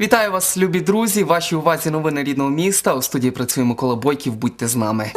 Вітаю вас, любі друзі! Вашій увазі новини рідного міста. У студії працює Микола Бойків. Будьте з нами.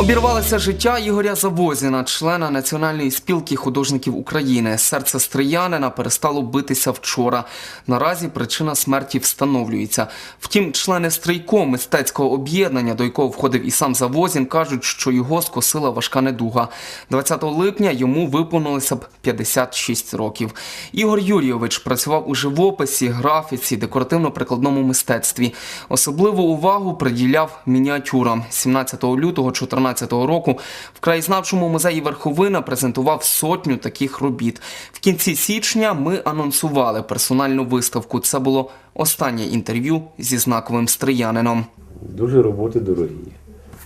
Обірвалося життя Ігоря Завозіна, члена Національної спілки художників України. Серце стріянина перестало битися вчора. Наразі причина смерті встановлюється. Втім, члени стрійко мистецького об'єднання, до якого входив і сам Завозін, кажуть, що його скосила важка недуга. 20 липня йому виповнилося б 56 років. Ігор Юрійович працював у живописі, графіці, декоративно-прикладному мистецтві. Особливу увагу приділяв мініатюрам. 17 лютого 2014 року в краєзнавчому музеї Верховина презентував сотню таких робіт. В кінці січня ми анонсували персональну виставку. Це було останнє інтерв'ю зі знаковим стриянином. Дуже роботи дорогі.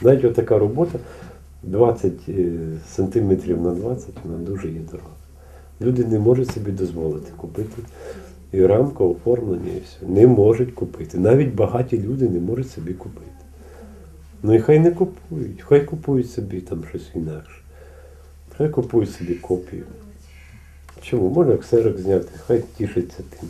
Навіть отака робота 20 е, сантиметрів на 20, вона дуже є дорога. Люди не можуть собі дозволити купити. І рамка оформлення, і все. Не можуть купити. Навіть багаті люди не можуть собі купити. Ну і хай не купують, хай купують собі там щось інакше. Хай купують собі копію. Чому? Можна ксерок зняти, хай тішиться тим.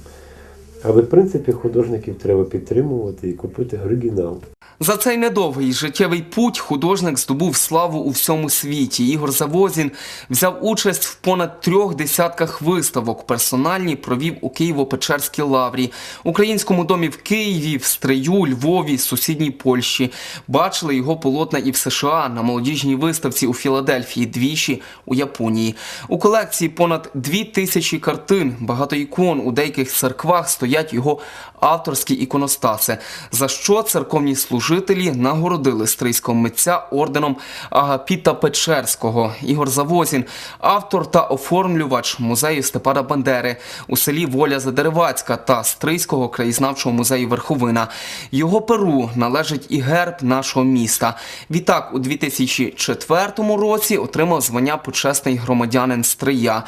Але в принципі художників треба підтримувати і купити оригінал. За цей недовгий життєвий путь художник здобув славу у всьому світі. Ігор Завозін взяв участь в понад трьох десятках виставок. Персональні провів у Києво-Печерській лаврі, Українському домі в Києві, в Стрию, Львові, сусідній Польщі. Бачили його полотна і в США на молодіжній виставці у Філадельфії, двічі у Японії. У колекції понад дві тисячі картин, багато ікон у деяких церквах стоять його авторські іконостаси. За що церковні служителі нагородили стрийського митця орденом Агапіта Печерського. Ігор Завозін, автор та оформлювач музею Степана Бандери у селі Воля Задеревацька та Стрийського краєзнавчого музею Верховина. Його перу належить і герб нашого міста. Відтак, у 2004 році отримав звання почесний громадянин Стрия.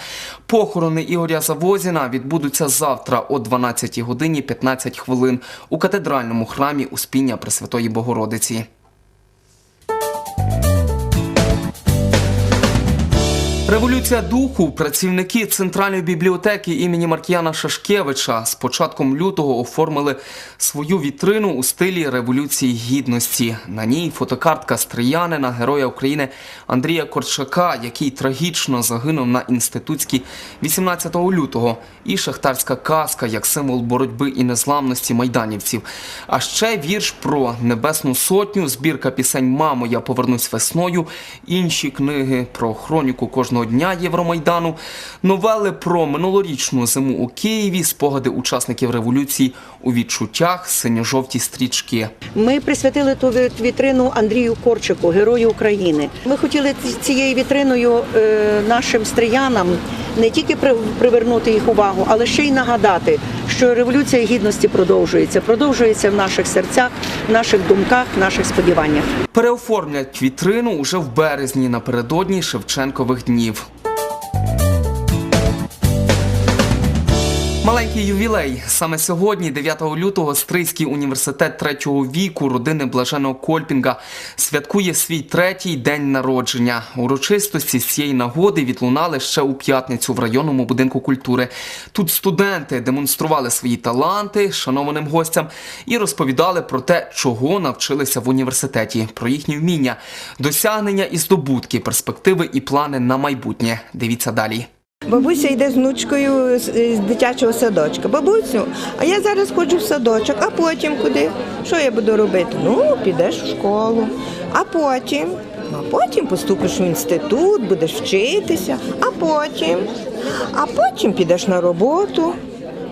Похорони Ігоря Завозіна відбудуться завтра о 12 годині 15 хвилин у катедральному храмі Успіння Пресвятої Богородиці. Революція духу працівники центральної бібліотеки імені Маркіяна Шашкевича з початком лютого оформили свою вітрину у стилі революції гідності. На ній фотокартка стріянина, героя України Андрія Корчака, який трагічно загинув на інститутській 18 лютого, і шахтарська казка як символ боротьби і незламності майданівців. А ще вірш про небесну сотню, збірка пісень Мамо, я повернусь весною, інші книги про хроніку кожного дня Євромайдану, новели про минулорічну зиму у Києві, спогади учасників революції у відчуттях, синьо-жовті стрічки. Ми присвятили ту вітрину Андрію Корчику, герою України. Ми хотіли цією вітриною е, нашим стріянам не тільки при- привернути їх увагу, але ще й нагадати, що революція гідності продовжується, продовжується в наших серцях, в наших думках, в наших сподіваннях. Переоформлять вітрину уже в березні напередодні Шевченкових днів днів. Маленький ювілей. Саме сьогодні, 9 лютого, Стрийський університет третього віку родини Блаженого Кольпінга святкує свій третій день народження. Урочистості з цієї нагоди відлунали ще у п'ятницю в районному будинку культури. Тут студенти демонстрували свої таланти шанованим гостям і розповідали про те, чого навчилися в університеті, про їхні вміння, досягнення і здобутки, перспективи і плани на майбутнє. Дивіться далі. Бабуся йде з внучкою з дитячого садочка. Бабусю, а я зараз ходжу в садочок, а потім куди? Що я буду робити? Ну, підеш в школу, а потім. А потім поступиш у інститут, будеш вчитися, а потім, а потім підеш на роботу,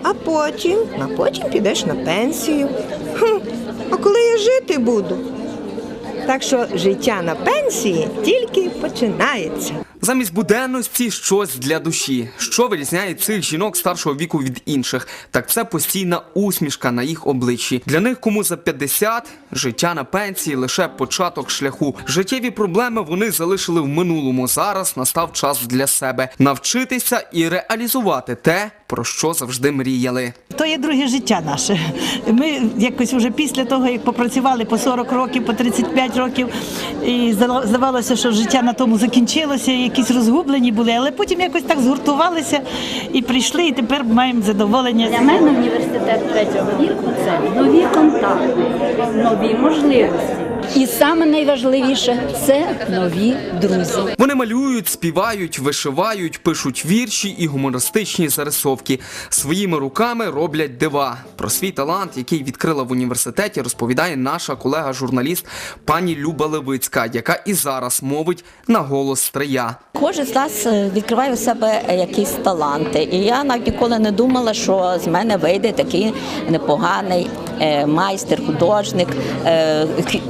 а потім, а потім підеш на пенсію. Хм, а коли я жити буду? Так що життя на пенсії тільки починається. Замість буденності щось для душі. Що вирізняє цих жінок старшого віку від інших? Так це постійна усмішка на їх обличчі. Для них, кому за 50, життя на пенсії лише початок шляху. Життєві проблеми вони залишили в минулому. Зараз настав час для себе навчитися і реалізувати те, про що завжди мріяли. То є друге життя наше. Ми якось вже після того, як попрацювали по 40 років, по 35 років, і здавалося, що життя на тому закінчилося, і якісь розгублені були, але потім якось так згуртувалися і прийшли, і тепер маємо задоволення. Для мене університет третього віку це нові контакти, нові можливості. І саме найважливіше це нові друзі. Вони малюють, співають, вишивають, пишуть вірші і гумористичні зарисовки. Своїми руками роблять дива. Про свій талант, який відкрила в університеті, розповідає наша колега-журналіст пані Люба Левицька, яка і зараз мовить на голос стрия. Кожен з нас е, відкриває у себе якісь таланти, і я навіть ніколи не думала, що з мене вийде такий непоганий майстер, художник е,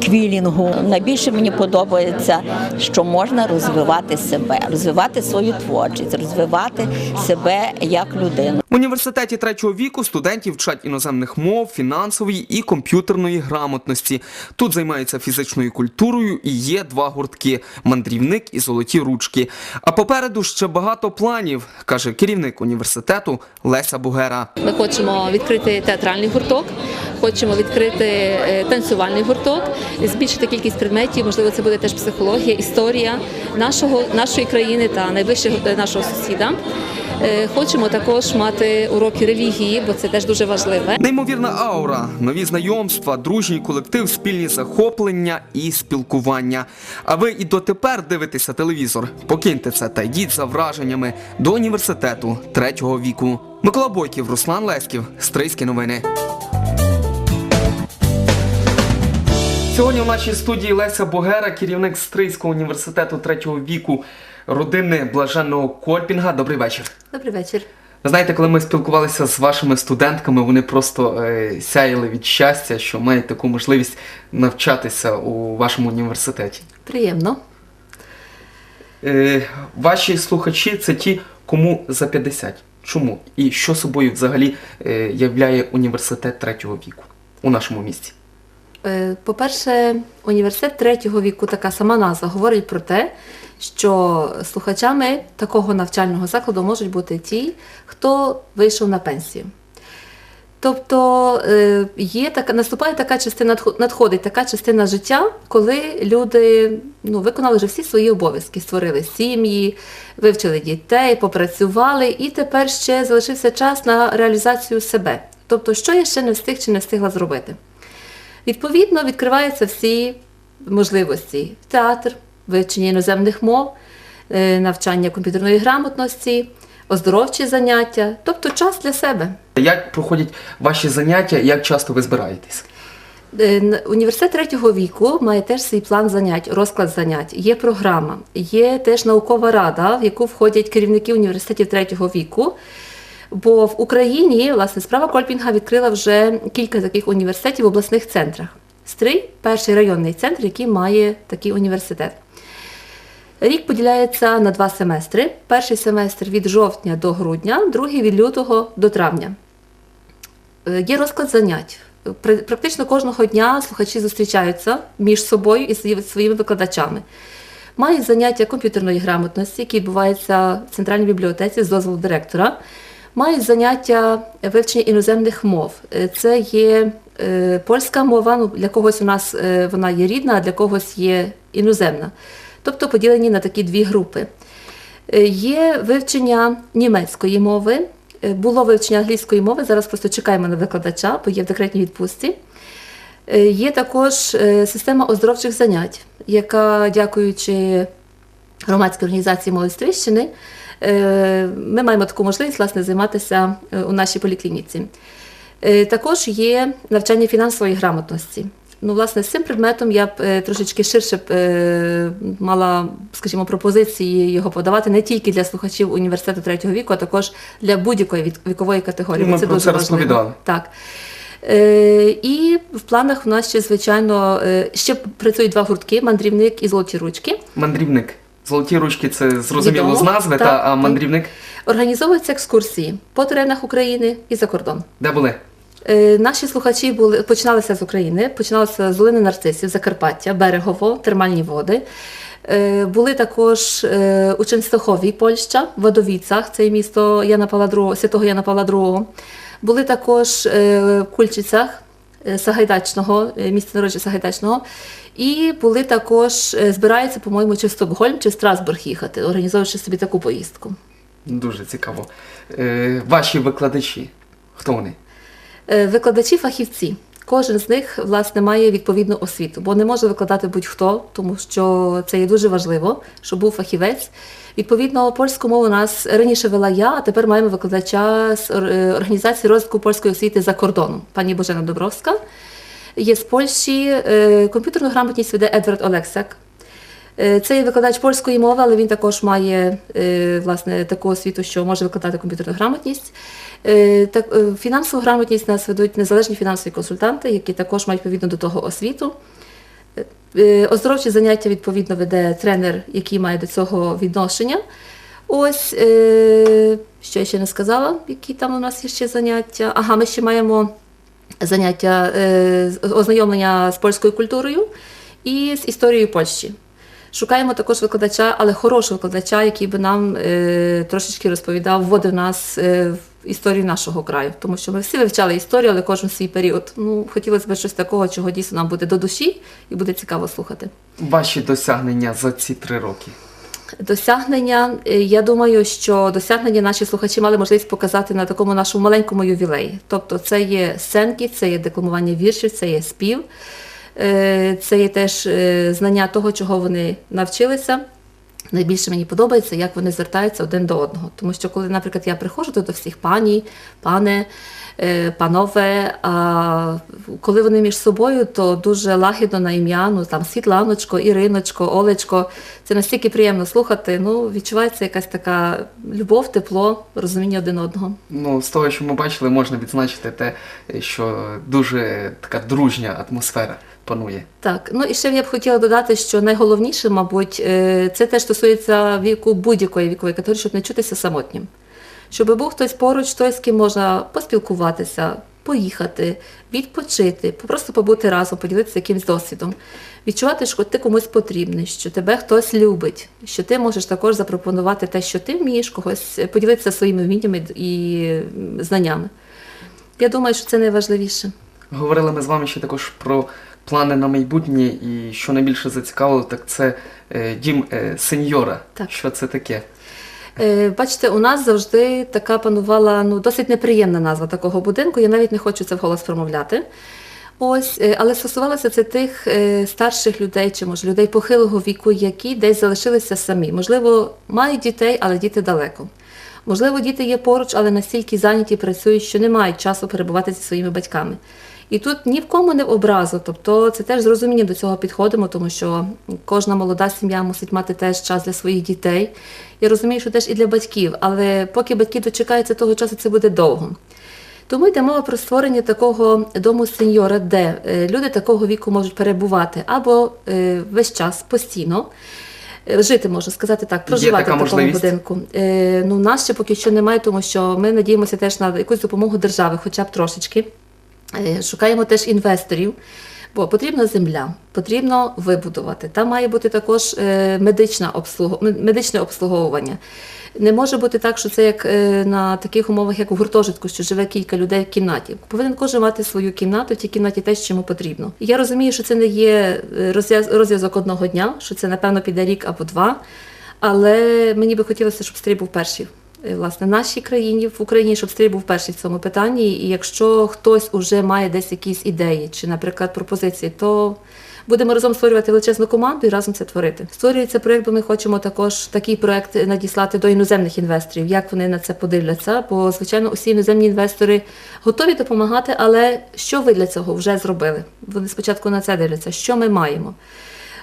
квілінгу. Найбільше мені подобається, що можна розвивати себе, розвивати свою творчість, розвивати себе як людину. В університеті третього віку студентів вчать іноземних мов, фінансової і комп'ютерної грамотності. Тут займаються фізичною культурою і є два гуртки мандрівник і золоті ручки. А попереду ще багато планів, каже керівник університету Леся Бугера. Ми хочемо відкрити театральний гурток, хочемо відкрити е, танцювальний гурток, збільшити кількість предметів. Можливо, це буде теж психологія, історія нашого нашої країни та найближчого е, нашого сусіда. Е, Хочемо також мати уроки релігії, бо це теж дуже важливе. Неймовірна аура, нові знайомства, дружній колектив, спільні захоплення і спілкування. А ви і дотепер дивитеся телевізор? Покиньте це та йдіть за враженнями до університету третього віку. Микола Бойків, Руслан Леськів, Стрийські новини. Сьогодні у нашій студії Леся Богера, керівник Стрийського університету третього віку родини блаженного Кольпінга. Добрий вечір. Добрий вечір. Знаєте, коли ми спілкувалися з вашими студентками, вони просто е, сяяли від щастя, що мають таку можливість навчатися у вашому університеті. Приємно. Е, ваші слухачі це ті, кому за 50. Чому? І що собою взагалі е, являє університет третього віку у нашому місті? Е, По-перше, університет третього віку, така сама назва, говорить про те, що слухачами такого навчального закладу можуть бути ті, хто вийшов на пенсію. Тобто е, є така, наступає така частина, надхо- надходить така частина життя, коли люди ну, виконали вже всі свої обов'язки, створили сім'ї, вивчили дітей, попрацювали, і тепер ще залишився час на реалізацію себе. Тобто, що я ще не встиг чи не встигла зробити. Відповідно, відкриваються всі можливості: театр, вивчення іноземних мов, е, навчання комп'ютерної грамотності, оздоровчі заняття, тобто час для себе. Як проходять ваші заняття, як часто ви збираєтесь? Е, Університет третього віку має теж свій план занять, розклад занять, є програма, є теж наукова рада, в яку входять керівники університетів третього віку. Бо в Україні власне справа Кольпінга відкрила вже кілька таких університетів в обласних центрах. Стрий перший районний центр, який має такий університет. Рік поділяється на два семестри. Перший семестр від жовтня до грудня, другий від лютого до травня. Е, Є розклад занять. Практично кожного дня слухачі зустрічаються між собою і своїми викладачами. Мають заняття комп'ютерної грамотності, які відбуваються в центральній бібліотеці з дозволу директора. Мають заняття вивчення іноземних мов. Е, Це є е, польська мова, ну, для когось у нас вона є рідна, а для когось є іноземна. Тобто поділені на такі дві групи. Е, Є вивчення німецької мови, е, було вивчення англійської мови, зараз просто чекаємо на викладача, бо є в декретній відпустці. Е, Є також система оздоровчих занять, яка, дякуючи громадській організації «Молодь Стрищини, ми маємо таку можливість власне, займатися у нашій поліклініці. Також є навчання фінансової грамотності. Ну, власне, з цим предметом я б е, трошечки ширше б е, мала, скажімо, пропозиції його подавати не тільки для слухачів університету третього віку, а також для будь-якої вікової категорії. Ми це про дуже це важливо. розповідали. Так. Е, і в планах у нас ще, звичайно, е, ще працюють два гуртки: мандрівник і золоті ручки. Мандрівник. Золоті ручки це зрозуміло Відомо. з назви, Так, та, а мандрівник Організовуються екскурсії по теренах України і за кордон. де були? Е, Наші слухачі були починалися з України, починалися з долини нарцисів, Закарпаття, Берегово, термальні води. Е, Були також е, у Częstochowie, Польща, в Вадовіцах, це місто Яна Павла II, святого Яна Павла II. Були також в Кульчицях Сагайдачного, місце народження Сагайдачного. І були також, збираються, по-моєму, чи в Стокгольм, чи в Страсбург їхати, організовуючи собі таку поїздку. Дуже цікаво. Ваші викладачі. Хто вони? Е, Викладачі фахівці. Кожен з них власне має відповідну освіту, бо не може викладати будь-хто, тому що це є дуже важливо, щоб був фахівець. Відповідно, польську мову нас раніше вела я, а тепер маємо викладача з е, організації розвитку польської освіти за кордоном, пані Божена Добровська. Є з Польщі е, комп'ютерну грамотність веде Едвард Олексак. Е, Це є викладач польської мови, але він також має е, власне таку освіту, що може викладати комп'ютерну грамотність. Е, Так, фінансову грамотність нас ведуть незалежні фінансові консультанти, які також мають відповідно до того освіту. Оздоровчі заняття відповідно веде тренер, який має до цього відношення. Ось що я ще не сказала, які там у нас є ще заняття. Ага, ми ще маємо заняття ознайомлення з польською культурою і з історією Польщі. Шукаємо також викладача, але хорошого викладача, який би нам е, трошечки розповідав, вводив нас е, в історію нашого краю. Тому що ми всі вивчали історію, але кожен свій період. Ну, хотілося б щось такого, чого дійсно нам буде до душі і буде цікаво слухати. Ваші досягнення за ці три роки. Досягнення, е, я думаю, що досягнення наші слухачі мали можливість показати на такому нашому маленькому ювілеї. Тобто, це є сценки, це є декламування віршів, це є спів, це є теж е, знання того, чого вони навчилися. Найбільше мені подобається, як вони звертаються один до одного. Тому що, коли, наприклад, я приходжу то до всіх пані, пане, е, панове, а коли вони між собою, то дуже лагідно на ім'я, ну там Світланочко, Іриночко, Олечко. Це настільки приємно слухати. Ну, відчувається якась така любов, тепло, розуміння один одного. Ну, з того, що ми бачили, можна відзначити те, що дуже така дружня атмосфера панує. Так, ну і ще я б хотіла додати, що найголовніше, мабуть, е, це теж стосується віку будь-якої вікової категорії, щоб не чутися самотнім. Щоб був хтось поруч, той, з ким можна поспілкуватися, поїхати, відпочити, просто побути разом, поділитися якимсь досвідом. Відчувати, що ти комусь потрібний, що тебе хтось любить, що ти можеш також запропонувати те, що ти вмієш, когось поділитися своїми вміннями і знаннями. Я думаю, що це найважливіше. Говорили ми з вами ще також про плани на майбутнє, і що найбільше зацікавило, так це е, дім е, сеньора. Так. Що це таке? Е, Бачите, у нас завжди така панувала ну, досить неприємна назва такого будинку. Я навіть не хочу це вголос промовляти. Ось, але стосувалося це тих старших людей, чи може людей похилого віку, які десь залишилися самі. Можливо, мають дітей, але діти далеко. Можливо, діти є поруч, але настільки зайняті працюють, що не мають часу перебувати зі своїми батьками. І тут ні в кому не в образу. Тобто це теж з розумінням до цього підходимо, тому що кожна молода сім'я мусить мати теж час для своїх дітей. Я розумію, що теж і для батьків, але поки батьки дочекаються того часу, це буде довго. Тому йде мова про створення такого дому сеньора, де е, люди такого віку можуть перебувати або е, весь час постійно. е, Жити можна сказати так, проживати в такому можливість? будинку. Е, ну, нас ще поки що немає, тому що ми надіємося теж на якусь допомогу держави, хоча б трошечки. Е, Шукаємо теж інвесторів, бо потрібна земля, потрібно вибудувати. Там має бути також е, медична обслугу- медичне обслуговування. Не може бути так, що це як е, на таких умовах, як у гуртожитку, що живе кілька людей в кімнаті. Повинен кожен мати свою кімнату, в тій кімнаті те, що йому потрібно. Я розумію, що це не є розв'язок одного дня, що це напевно піде рік або два. Але мені би хотілося, щоб стрій був перший. Е, Власне, нашій країні, в Україні, щоб стрій був перший в цьому питанні. І якщо хтось уже має десь якісь ідеї чи, наприклад, пропозиції, то будемо разом створювати величезну команду і разом це творити. Створюється проєкт, бо ми хочемо також такий проєкт надіслати до іноземних інвесторів, як вони на це подивляться. Бо, звичайно, усі іноземні інвестори готові допомагати, але що ви для цього вже зробили? Вони спочатку на це дивляться, що ми маємо.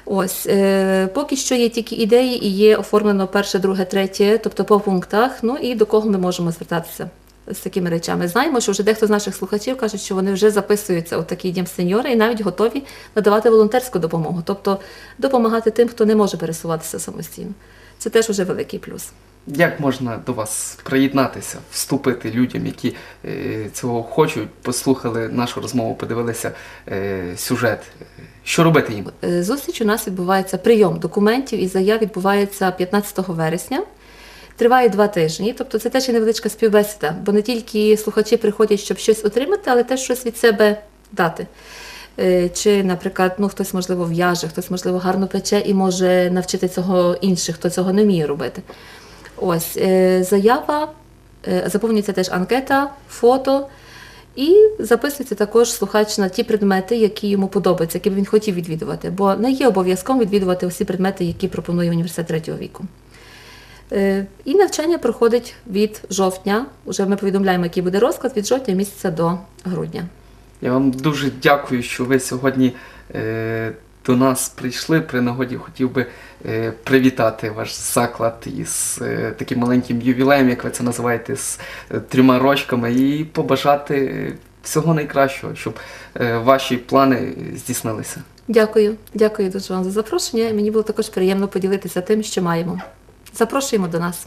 Ось е, поки що є тільки ідеї і є оформлено перше, друге, третє, тобто по пунктах. Ну і до кого ми можемо звертатися з такими речами. Знаємо, що вже дехто з наших слухачів каже, що вони вже записуються у такий дім сеньора і навіть готові надавати волонтерську допомогу, тобто допомагати тим, хто не може пересуватися самостійно. Це теж вже великий плюс. Як можна до вас приєднатися, вступити людям, які е, цього хочуть, послухали нашу розмову, подивилися е, сюжет? Що робити їм? Е, Зустріч у нас відбувається прийом документів і заяв відбувається 15 вересня. Триває два тижні, тобто це теж є невеличка співбесіда, бо не тільки слухачі приходять, щоб щось отримати, але теж щось від себе дати. Чи, наприклад, ну хтось можливо в'яже, хтось можливо гарно пече і може навчити цього інших, хто цього не вміє робити. Ось е, заява, е, заповнюється теж анкета, фото. І записується також слухач на ті предмети, які йому подобаються, які б він хотів відвідувати, бо не є обов'язком відвідувати усі предмети, які пропонує університет третього віку. Е, І навчання проходить від жовтня. Уже ми повідомляємо, який буде розклад від жовтня місяця до грудня. Я вам дуже дякую, що ви сьогодні до нас прийшли. При нагоді хотів би е, привітати ваш заклад із е, таким маленьким ювілеєм, як ви це називаєте, з е, трьома рочками, і побажати всього найкращого, щоб ваші плани здійснилися. Дякую, дякую дуже вам за запрошення. Мені було також приємно поділитися тим, що маємо. Запрошуємо до нас.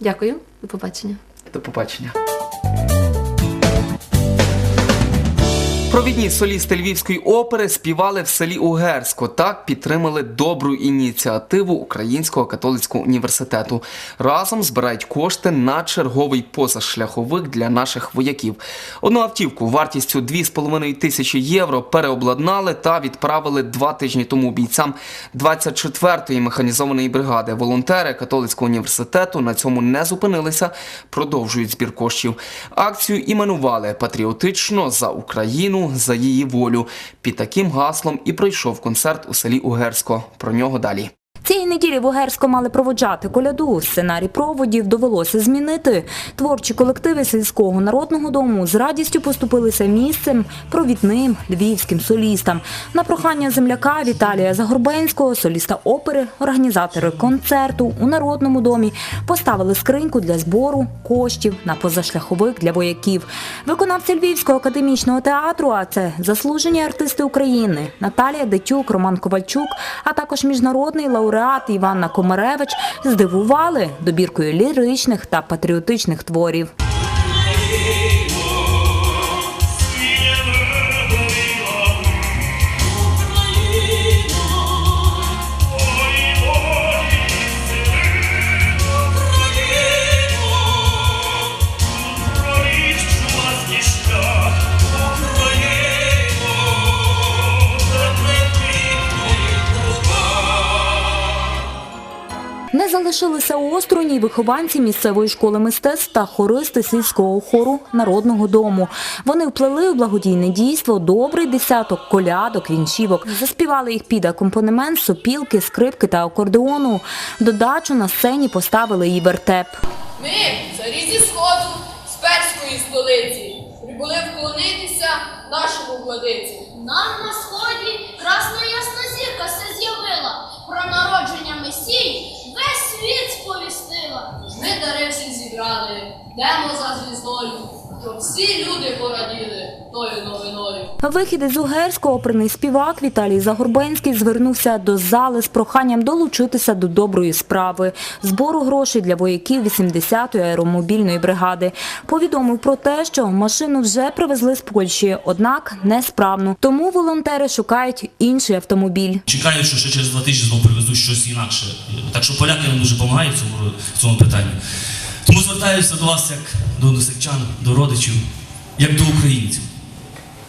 Дякую, до побачення. До побачення. Провідні солісти Львівської опери співали в селі Угерсько. Так підтримали добру ініціативу Українського католицького університету. Разом збирають кошти на черговий позашляховик для наших вояків. Одну автівку вартістю 2,5 тисячі євро переобладнали та відправили два тижні тому бійцям 24-ї механізованої бригади. Волонтери католицького університету на цьому не зупинилися, продовжують збір коштів. Акцію іменували патріотично за Україну, за її волю. Під таким гаслом і пройшов концерт у селі Угерсько. Про нього далі. Цієї неділі в Угерську мали проводжати коляду. Сценарій проводів довелося змінити. Творчі колективи сільського народного дому з радістю поступилися місцем провідним львівським солістам. На прохання земляка Віталія Загорбенського, соліста опери, організатори концерту у народному домі поставили скриньку для збору коштів на позашляховик для вояків. Виконавці Львівського академічного театру, а це заслужені артисти України Наталія Дитюк, Роман Ковальчук, а також міжнародний лауреат Іванна Комаревич здивували добіркою ліричних та патріотичних творів. Осторонь і вихованці місцевої школи мистецтв та хористи сільського хору народного дому. Вони вплели у благодійне дійство добрий десяток колядок, вінчівок. Заспівали їх під акомпанемент, сопілки, скрипки та акордеону. Додачу на сцені поставили і вертеп. Ми, царі зі сходу, з перської столиці, прибули вклонитися нашому владиці. Нам на сході красна ясна зірка се з'явила, про народження Месії весь світ сповістила. Ми дари зібрали, йдемо за звіздою, щоб всі люди пораділи новиною. Вихід із Угерського оперний співак Віталій Загорбенський звернувся до зали з проханням долучитися до доброї справи збору грошей для вояків 80-ї аеромобільної бригади. Повідомив про те, що машину вже привезли з Польщі, однак несправну. Тому волонтери шукають інший автомобіль. Чекаю, що ще через два тижні знову привезуть щось інакше. Так що поляки нам дуже допомагають в цьому, цьому питанні. Тому звертаюся до вас як до односельчан, до родичів, як до українців,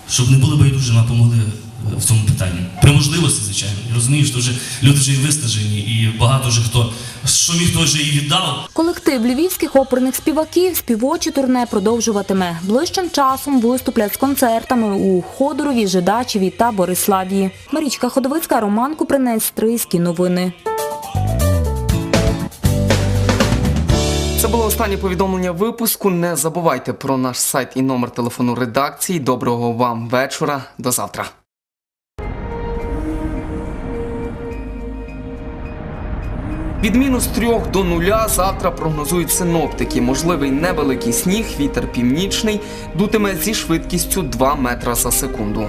щоб не були нам допомогли е, в цьому питанні. При можливості, звичайно. Я розумію, що вже люди вже і виснажені, і багато вже хто, що міг, той вже і віддав. Колектив львівських оперних співаків співочі турне продовжуватиме. Ближчим часом виступлять з концертами у Ходорові, Жидачеві та Бориславії. Марічка Ходовицька, Роман Купринець, Стрийські новини. Було останнє повідомлення випуску. Не забувайте про наш сайт і номер телефону редакції. Доброго вам вечора. До завтра. Від мінус 3 до нуля завтра прогнозують синоптики. Можливий невеликий сніг, вітер північний, дутиме зі швидкістю 2 метра за секунду.